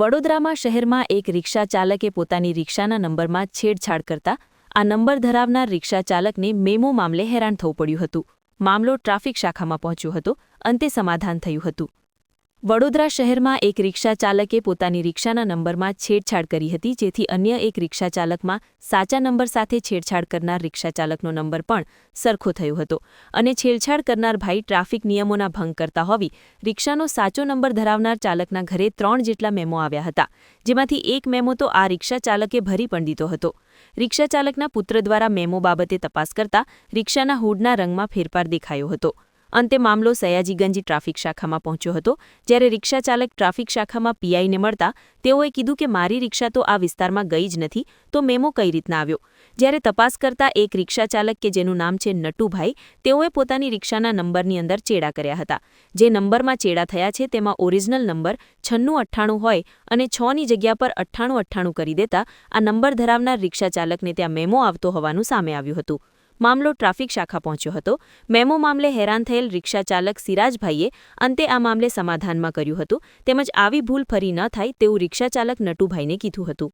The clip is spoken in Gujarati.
વડોદરામાં શહેરમાં એક રિક્ષા ચાલકે પોતાની રિક્ષાના નંબરમાં છેડછાડ કરતા આ નંબર ધરાવનાર રિક્ષા ચાલકને મેમો મામલે હેરાન થવું પડ્યું હતું. મામલો ટ્રાફિક શાખામાં પહોંચ્યો હતો, અંતે સમાધાન થયું હતું. વડોદરા શહેરમાં એક રિક્ષા ચાલકે પોતાની રિક્ષાના નંબરમાં છેડછાડ કરી હતી, જેથી અન્ય એક રિક્ષા ચાલકમાં સાચા નંબર સાથે છેડછાડ કરનાર રિક્ષા ચાલકનો નંબર પણ સરખો થયો હતો. અને છેડછાડ કરનાર ભાઈ ટ્રાફિક નિયમોના ભંગ કરતા હોવી, રિક્ષાનો સાચો નંબર ધરાવનાર ચાલકના ઘરે ત્રણ જેટલા મેમો આવ્યા હતા, જેમાંથી એક મેમો તો આ રિક્ષા ચાલકે ભરી પણ દીધો હતો. રિક્ષા ચાલકના પુત્ર દ્વારા મેમો બાબતે તપાસ કરતા રિક્ષાના હૂડના રંગમાં ફેરફાર દેખાયો હતો. અંતે મામલો સયાજીગંજ ટ્રાફિક શાખામાં પહોંચ્યો હતો, જ્યારે રિક્ષા ચાલક ટ્રાફિક શાખામાં પીઆઈને મળતા તેઓએ કીધું કે મારી રિક્ષા તો આ વિસ્તારમાં ગઈ જ નથી, તો મેમો કઈ રીતના આવ્યો? જ્યારે તપાસ કરતા એક રિક્ષા ચાલક કે જેનું નામ છે નટુભાઈ, તેઓએ પોતાની રિક્ષાના નંબરની અંદર ચેડા કર્યા હતા. જે નંબરમાં ચેડા થયા છે તેમાં ઓરિજિનલ નંબર છન્નું અઠ્ઠાણું હોય અને છની જગ્યા પર અઠ્ઠાણું અઠ્ઠાણું કરી દેતા આ નંબર ધરાવનાર રિક્ષા ચાલકને ત્યાં મેમો આવતો હોવાનું સામે આવ્યું હતું. મામલો ટ્રાફિક શાખા પહોંચ્યો હતો. મેમો મામલે હેરાન થયેલ રિક્ષા ચાલક સિરાજભાઈએ અંતે આ મામલે સમાધાનમાં કર્યું હતું. તેમજ આવી ભૂલ ફરી ન થાય તેવું રિક્ષા ચાલક નટુભાઈને કીધું હતું.